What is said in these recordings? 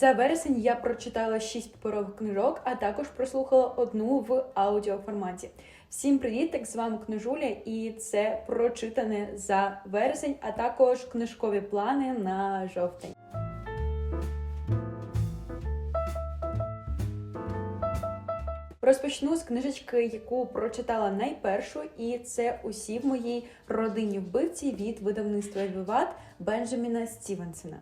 За вересень я прочитала 6 паперових книжок, а також прослухала одну в аудіоформаті. Всім привіт! Так з вами книжуля, і це прочитане за вересень, а також книжкові плани на жовтень. Розпочну з книжечки, яку прочитала найпершу, і це усі в моїй родині вбивці від видавництва Віват Бенджаміна Стівенсона.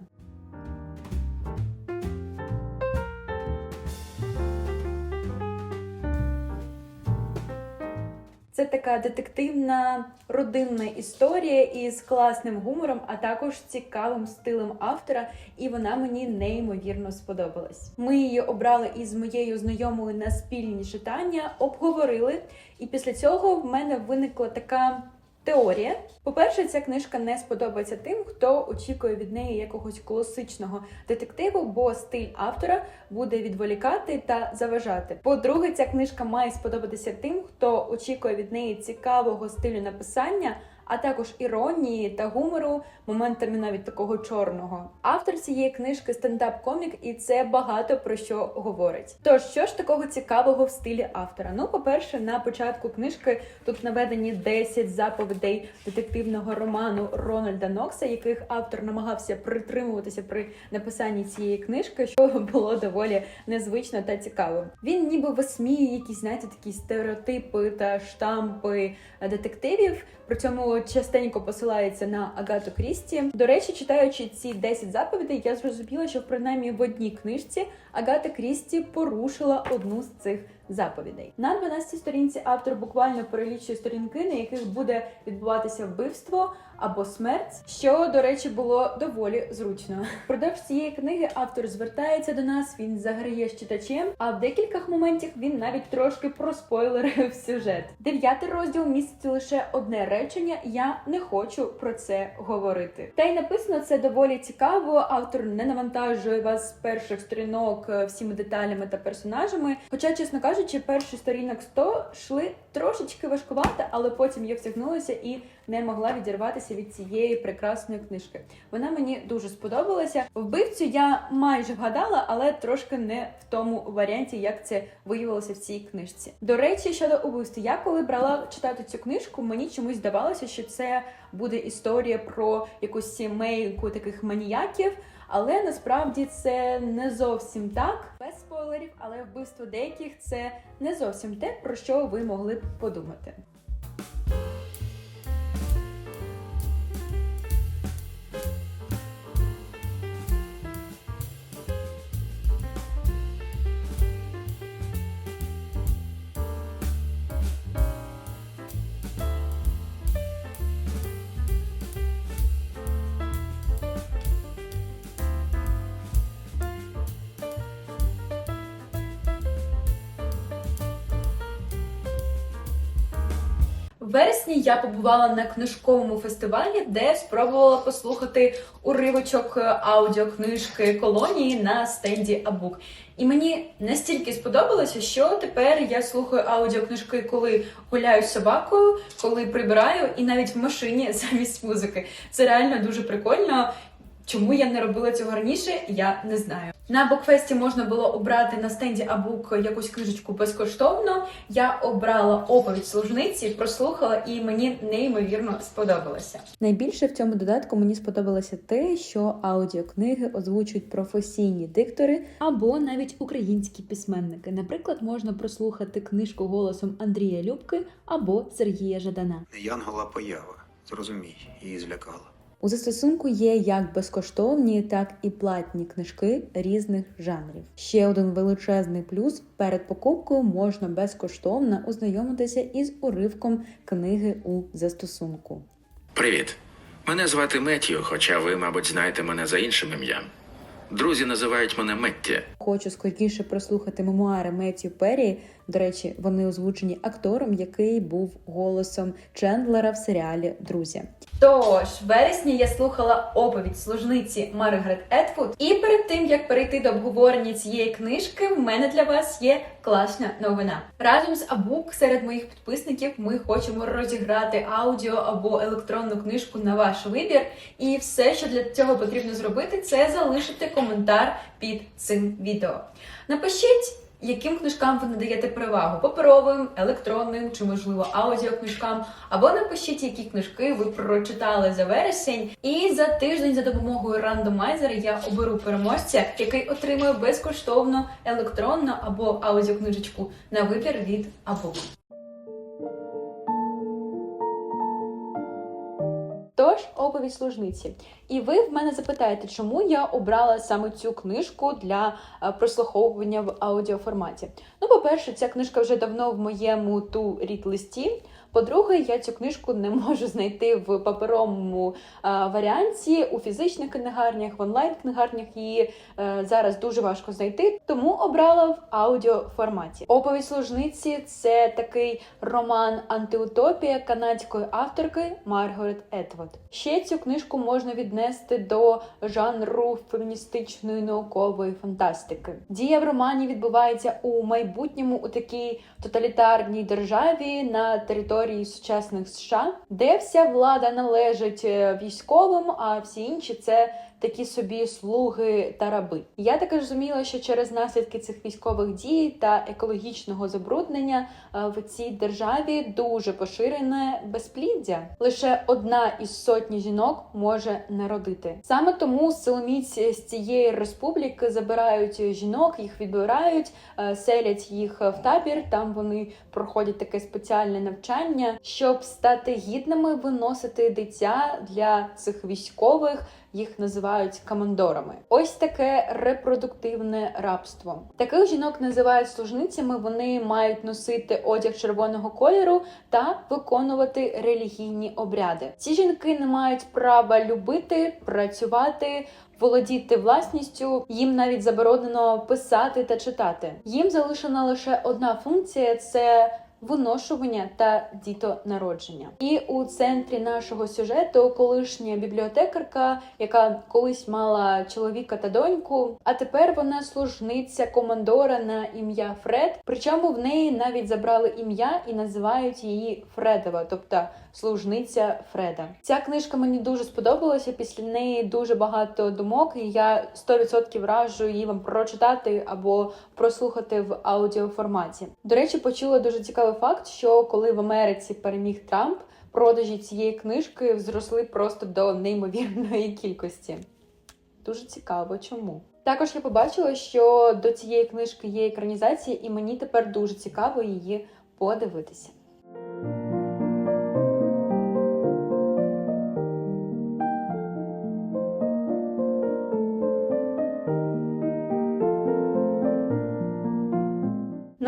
Це така детективна родинна історія із класним гумором, а також цікавим стилем автора, і вона мені неймовірно сподобалась. Ми її обрали із моєю знайомою на спільні читання, обговорили, і після цього в мене виникла така. Теорія. По-перше, ця книжка не сподобається тим, хто очікує від неї якогось класичного детективу, бо стиль автора буде відволікати та заважати. По-друге, ця книжка має сподобатися тим, хто очікує від неї цікавого стилю написання, а також іронії та гумору, моментами навіть такого чорного. Автор цієї книжки стендап-комік, і це багато про що говорить. Тож, що ж такого цікавого в стилі автора? Ну, по-перше, на початку книжки тут наведені 10 заповідей детективного роману Рональда Нокса, яких автор намагався притримуватися при написанні цієї книжки, що було доволі незвично та цікаво. Він ніби висміює якісь, знаєте, такі стереотипи та штампи детективів. При цьому частенько посилається на Агату Крісті. До речі, читаючи ці 10 заповідей, я зрозуміла, що принаймні в одній книжці Агата Крісті порушила одну з цих заповідей. На 12 сторінці автор буквально перелічує сторінки, на яких буде відбуватися вбивство або смерть, що, до речі, було доволі зручно. Впродовж цієї книги автор звертається до нас, він заграє з читачем, а в декількох моментах він навіть трошки проспойлерив сюжет. Дев'ятий розділ містить лише одне речення. Я не хочу про це говорити. Та й написано це доволі цікаво. Автор не навантажує вас з перших сторінок е, всіми деталями та персонажами. Хоча, чесно кажучи, перші сторінок 100 йшли трошечки важкувато, але потім я втягнулася і не могла відірватися від цієї прекрасної книжки. Вона мені дуже сподобалася. Вбивцю я майже вгадала, але трошки не в тому варіанті, як це виявилося в цій книжці. До речі, щодо убивства, я коли брала читати цю книжку, мені чомусь здавалося, що це буде історія про якусь сімейку таких маніяків. Але насправді це не зовсім так, без спойлерів, але вбивство деяких це не зовсім те, про що ви могли б подумати. Вересні я побувала на книжковому фестивалі, де спробувала послухати уривочок аудіокнижки колонії на стенді Абук. І мені настільки сподобалося, що тепер я слухаю аудіокнижки, коли гуляю з собакою, коли прибираю, і навіть в машині замість музики. Це реально дуже прикольно. Чому я не робила цього раніше, я не знаю. На букфесті можна було обрати на стенді Абук якусь книжечку безкоштовно. Я обрала оповідь служниці, прослухала, і мені неймовірно сподобалося. Найбільше в цьому додатку мені сподобалося те, що аудіокниги озвучують професійні диктори або навіть українські письменники. Наприклад, можна прослухати книжку голосом Андрія Любки або Сергія Жадана. Янгола поява. Зрозумій, її злякала. У застосунку є як безкоштовні, так і платні книжки різних жанрів. Ще один величезний плюс перед покупкою можна безкоштовно ознайомитися із уривком книги у застосунку. Привіт. Мене звати Меттію, хоча ви, мабуть, знаєте мене за іншим ім'ям. Друзі називають мене Метті. Хочу скоріше прослухати мемуари Меттю Перрі, До речі, вони озвучені актором, який був голосом Чендлера в серіалі Друзі. Тож, в вересні я слухала оповідь служниці Маргарет Етвуд. І перед тим як перейти до обговорення цієї книжки, в мене для вас є класна новина. Разом з Абук серед моїх підписників ми хочемо розіграти аудіо або електронну книжку на ваш вибір. І все, що для цього потрібно зробити, це залишити коментар під цим відео. Напишіть. Яким книжкам ви надаєте перевагу? Паперовим, електронним чи, можливо, аудіокнижкам? Або напишіть, які книжки ви прочитали за вересень. І за тиждень за допомогою рандомайзера я оберу переможця, який отримує безкоштовно електронну або аудіокнижечку на вибір від або. Тож, оповідь служниці. І ви в мене запитаєте, чому я обрала саме цю книжку для е, прослуховування в аудіоформаті. Ну, по-перше, ця книжка вже давно в моєму ту рід листі. По-друге, я цю книжку не можу знайти в паперовому е, варіанті у фізичних книгарнях, в онлайн-книгарнях її е, зараз дуже важко знайти, тому обрала в аудіоформаті. Оповідь служниці це такий роман антиутопія канадської авторки Маргарет Етвуд. Ще цю книжку можна віднести до жанру феміністичної наукової фантастики. Дія в романі відбувається у майбутньому у такій тоталітарній державі на території сучасних США, де вся влада належить е, військовим, а всі інші це такі собі слуги та раби. Я так розуміла, що через наслідки цих військових дій та екологічного забруднення е, в цій державі дуже поширене безпліддя. Лише одна із сотні жінок може народити. Саме тому силоміць з цієї республіки забирають жінок, їх відбирають, е, селять їх в табір. Там вони проходять таке спеціальне навчання, щоб стати гідними виносити дитя для цих військових. Їх називають командорами. Ось таке репродуктивне рабство. Таких жінок називають служницями. Вони мають носити одяг червоного кольору та виконувати релігійні обряди. Ці жінки не мають права любити, працювати. Володіти власністю їм навіть заборонено писати та читати. Їм залишена лише одна функція це виношування та дітонародження. І у центрі нашого сюжету колишня бібліотекарка, яка колись мала чоловіка та доньку, а тепер вона служниця командора на ім'я Фред. Причому в неї навіть забрали ім'я і називають її Фредова, тобто служниця Фреда. Ця книжка мені дуже сподобалася. Після неї дуже багато думок, і я 100% раджу її вам прочитати або прослухати в аудіоформаті. До речі, почула дуже цікавий факт, що коли в Америці переміг Трамп, продажі цієї книжки зросли просто до неймовірної кількості. Дуже цікаво, чому. Також я побачила, що до цієї книжки є екранізація, і мені тепер дуже цікаво її подивитися.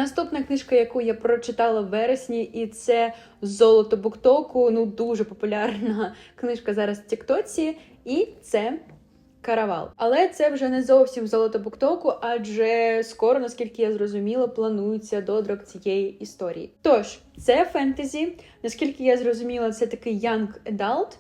Наступна книжка, яку я прочитала в вересні, і це Золото Буктоку. Ну дуже популярна книжка зараз в Тіктоці, і це Каравал. Але це вже не зовсім золото Буктоку, адже скоро, наскільки я зрозуміла, планується додрок цієї історії. Тож, це фентезі. Наскільки я зрозуміла, це такий young adult.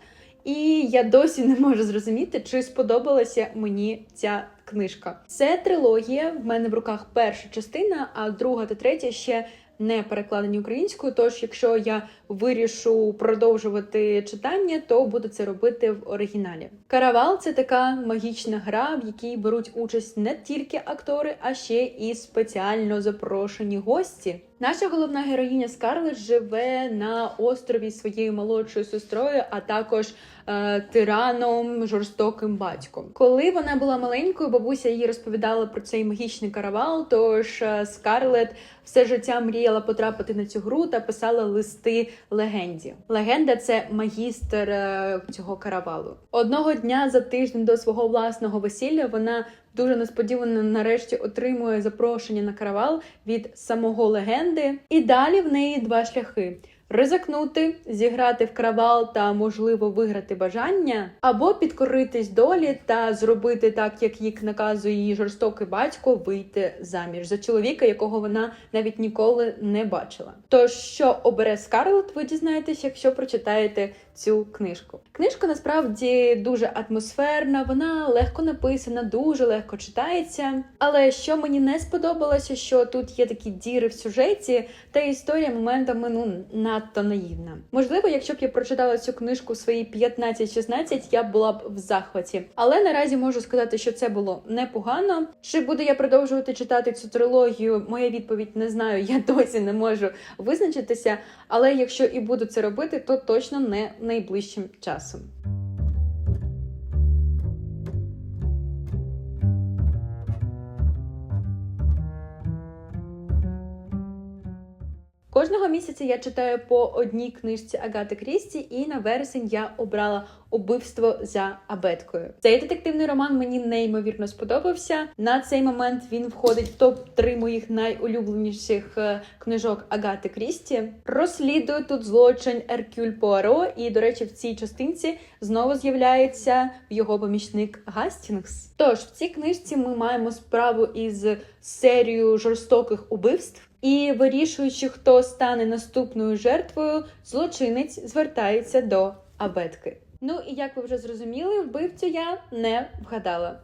І я досі не можу зрозуміти, чи сподобалася мені ця книжка. Це трилогія. В мене в руках перша частина, а друга та третя ще не перекладені українською. Тож, якщо я вирішу продовжувати читання, то буду це робити в оригіналі. Каравал це така магічна гра, в якій беруть участь не тільки актори, а ще і спеціально запрошені гості. Наша головна героїня Скарлет живе на острові своєю молодшою сестрою, а також тираном, жорстоким батьком. Коли вона була маленькою, бабуся їй розповідала про цей магічний каравал. Тож е, Скарлет все життя мріяла потрапити на цю гру та писала листи легенді. Легенда це магістр е, цього каравалу. Одного дня за тиждень до свого власного весілля вона дуже несподівано нарешті отримує запрошення на каравал від самого легенди. І далі в неї два шляхи. Ризикнути, зіграти в кравал та, можливо, виграти бажання, або підкоритись долі та зробити так, як їй наказує її жорстокий батько, вийти заміж за чоловіка, якого вона навіть ніколи не бачила. Тож, що обере Скарлетт, ви дізнаєтесь, якщо прочитаєте цю книжку. Книжка насправді дуже атмосферна, вона легко написана, дуже легко читається. Але що мені не сподобалося, що тут є такі діри в сюжеті, та історія моментами ну надто наївна. Можливо, якщо б я прочитала цю книжку свої 15-16, я була б в захваті. Але наразі можу сказати, що це було непогано. Чи буду я продовжувати читати цю трилогію? Моя відповідь не знаю. Я досі не можу визначитися. Але якщо і буду це робити, то точно не найближчим часом. Кожного місяця я читаю по одній книжці Агати Крісті, і на вересень я обрала убивство за абеткою. Цей детективний роман мені неймовірно сподобався. На цей момент він входить в топ 3 моїх найулюбленіших е, книжок Агати Крісті. Розслідує тут злочин Еркюль Пуаро, і, до речі, в цій частинці знову з'являється його помічник Гастінгс. Тож в цій книжці ми маємо справу із серією жорстоких убивств. І вирішуючи, хто стане наступною жертвою, злочинець звертається до абетки. Ну і як ви вже зрозуміли, вбивцю я не вгадала.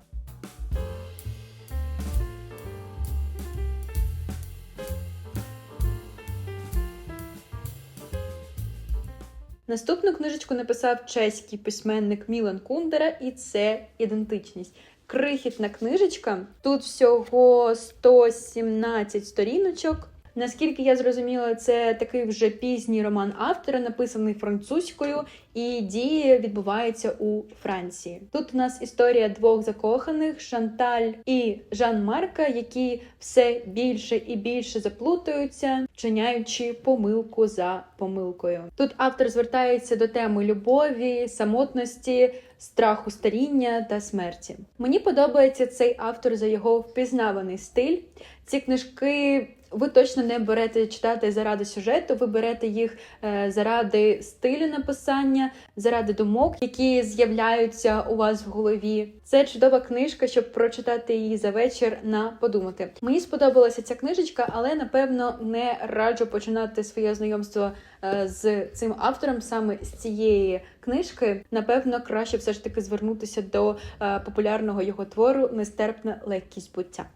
Наступну книжечку написав чеський письменник Мілан Кундера, і це ідентичність. Крихітна книжечка. Тут всього 117 сторіночок. Наскільки я зрозуміла, це такий вже пізній роман автора, написаний французькою, і дія відбувається у Франції. Тут у нас історія двох закоханих Шанталь і Жан Марка, які все більше і більше заплутаються, вчиняючи помилку за помилкою. Тут автор звертається до теми любові, самотності. Страху старіння та смерті. Мені подобається цей автор за його впізнаваний стиль. Ці книжки ви точно не берете читати заради сюжету, ви берете їх е, заради стилю написання, заради думок, які з'являються у вас в голові. Це чудова книжка, щоб прочитати її за вечір на подумати. Мені сподобалася ця книжечка, але напевно не раджу починати своє знайомство е, з цим автором саме з цієї книжки. Напевно, краще все ж таки звернутися до е, популярного його твору Нестерпна легкість буття.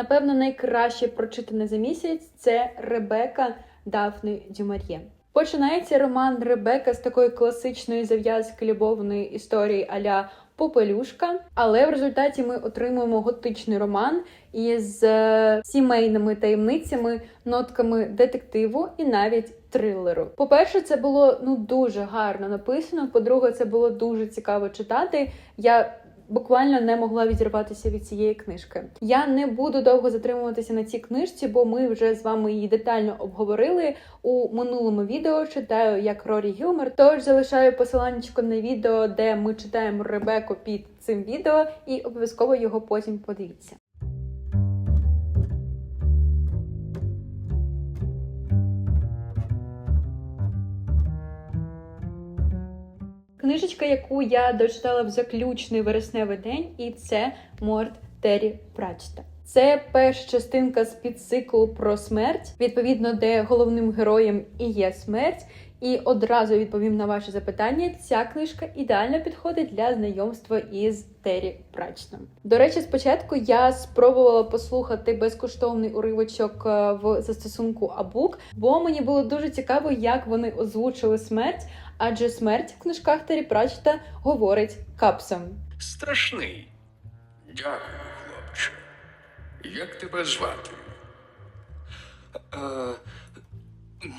Напевно, найкраще прочитане за місяць це Ребека Дафни Дюмар'є. Починається роман Ребека з такої класичної зав'язки любовної історії аля Попелюшка, але в результаті ми отримуємо готичний роман із е, сімейними таємницями, нотками детективу і навіть трилеру. По-перше, це було ну дуже гарно написано. По-друге, це було дуже цікаво читати. Я буквально не могла відірватися від цієї книжки. Я не буду довго затримуватися на цій книжці, бо ми вже з вами її детально обговорили у минулому відео. Читаю як Рорі Гілмер. Тож залишаю посиланнячко на відео, де ми читаємо Ребеку під цим відео, і обов'язково його потім подивіться. Книжечка, яку я дочитала в заключний вересневий день, і це Морт Террі Пратчета. Це перша частинка з підциклу про смерть, відповідно, де головним героєм і є смерть. І одразу відповім на ваше запитання. Ця книжка ідеально підходить для знайомства із Террі Прачном. До речі, спочатку я спробувала послухати безкоштовний уривочок е, в застосунку Абук, бо мені було дуже цікаво, як вони озвучили смерть, адже смерть в книжках Террі Пратчета говорить капсом. Страшний. Дякую, хлопче. Як тебе звати? Е,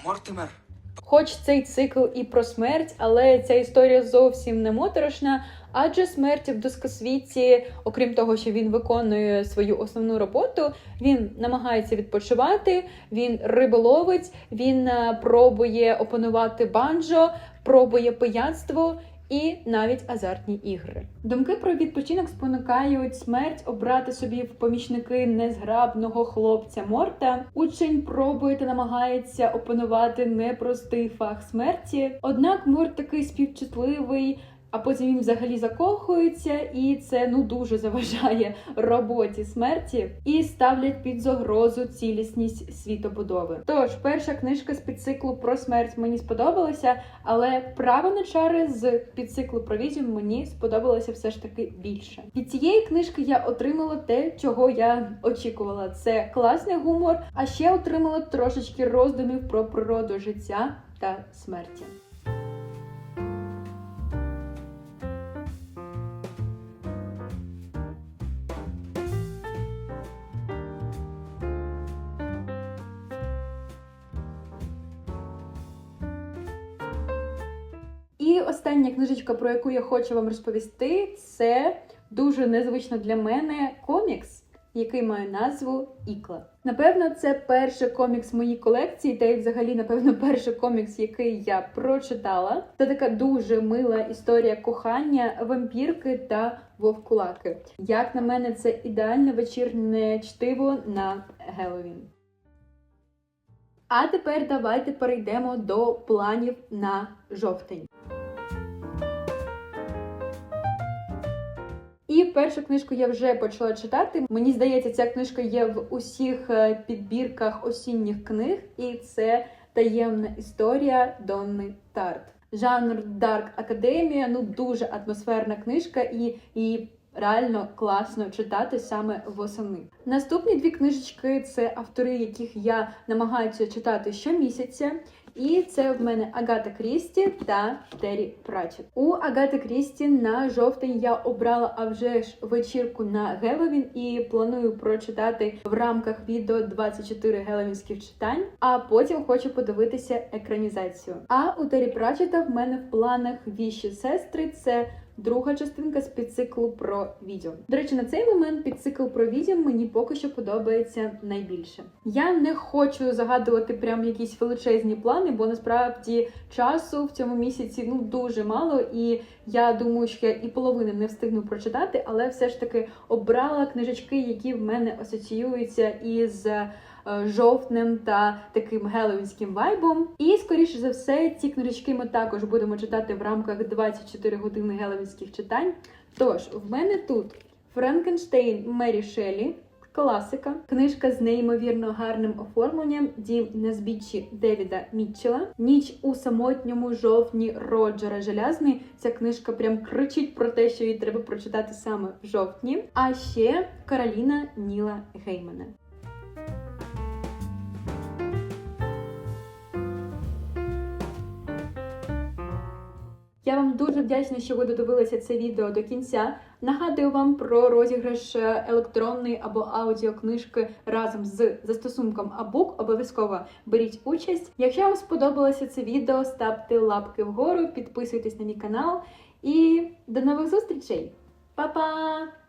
Мортимер. Хоч цей цикл і про смерть, але ця історія зовсім не моторошна, адже смерть в дискосвіті, окрім того, що він виконує свою основну роботу, він намагається відпочивати, він риболовець, він е, пробує опанувати банджо, пробує пияцтво. і навіть азартні ігри. Думки про відпочинок спонукають смерть обрати собі в помічники незграбного хлопця Морта. Учень пробує та намагається опанувати непростий фах смерті. Однак Морт такий співчутливий. А потім він взагалі закохується, і це ну дуже заважає роботі смерті і ставлять під загрозу цілісність світобудови. Тож, перша книжка з підциклу про смерть мені сподобалася, але право на чари з підциклу про відьм мені сподобалося все ж таки більше. Від цієї книжки я отримала те, чого я очікувала. Це класний гумор, а ще отримала трошечки роздумів про природу життя та смерті. І остання книжечка, про яку я хочу вам розповісти, це дуже незвично для мене комікс, який має назву Ікла. Напевно, це перший комікс в моїй колекції, та й взагалі, напевно, перший комікс, який я прочитала. Це така дуже мила історія кохання, вампірки та вовкулаки. Як на мене, це ідеальне вечірнє чтиво на Геловін. А тепер давайте перейдемо до планів на жовтень. І першу книжку я вже почала читати. Мені здається, ця книжка є в усіх е, підбірках осінніх книг, і це таємна історія Донни Тарт. Жанр Дарк Академія ну дуже атмосферна книжка, і її реально класно читати саме восени. Наступні дві книжечки це автори, яких я намагаюся читати щомісяця. І це в мене Агата Крісті та Террі Прачет. У Агати Крісті на жовтень я обрала а вже ж вечірку на Геловін і планую прочитати в рамках відео 24 геловінських читань. А потім хочу подивитися екранізацію. А у Террі Прачета в мене в планах віші сестри. Це Друга частинка з підциклу про відьом. До речі, на цей момент підцикл про відьом мені поки що подобається найбільше. Я не хочу загадувати прям якісь величезні плани, бо насправді часу в цьому місяці ну дуже мало, і я думаю, що я і половини не встигну прочитати, але все ж таки обрала книжечки, які в мене асоціюються із. Е, Жовтнем та таким геловінським вайбом. І, скоріше за все, ці книжечки ми також будемо читати в рамках 24 години геловінських читань. Тож, в мене тут Франкенштейн Мері Шелі, класика, книжка з неймовірно гарним оформленням Дім на збіччі Девіда Мітчела, Ніч у самотньому жовтні Роджера Желязний. Ця книжка прям кричить про те, що її треба прочитати саме в жовтні. А ще Кароліна Ніла Геймана. Я вам дуже вдячна, що ви додивилися це відео до кінця. Нагадую вам про розіграш е, електронної або аудіокнижки разом з застосунком Абук. Обов'язково беріть участь. Якщо вам сподобалося це відео, ставте лапки вгору, підписуйтесь на мій канал і до нових зустрічей! Па-па!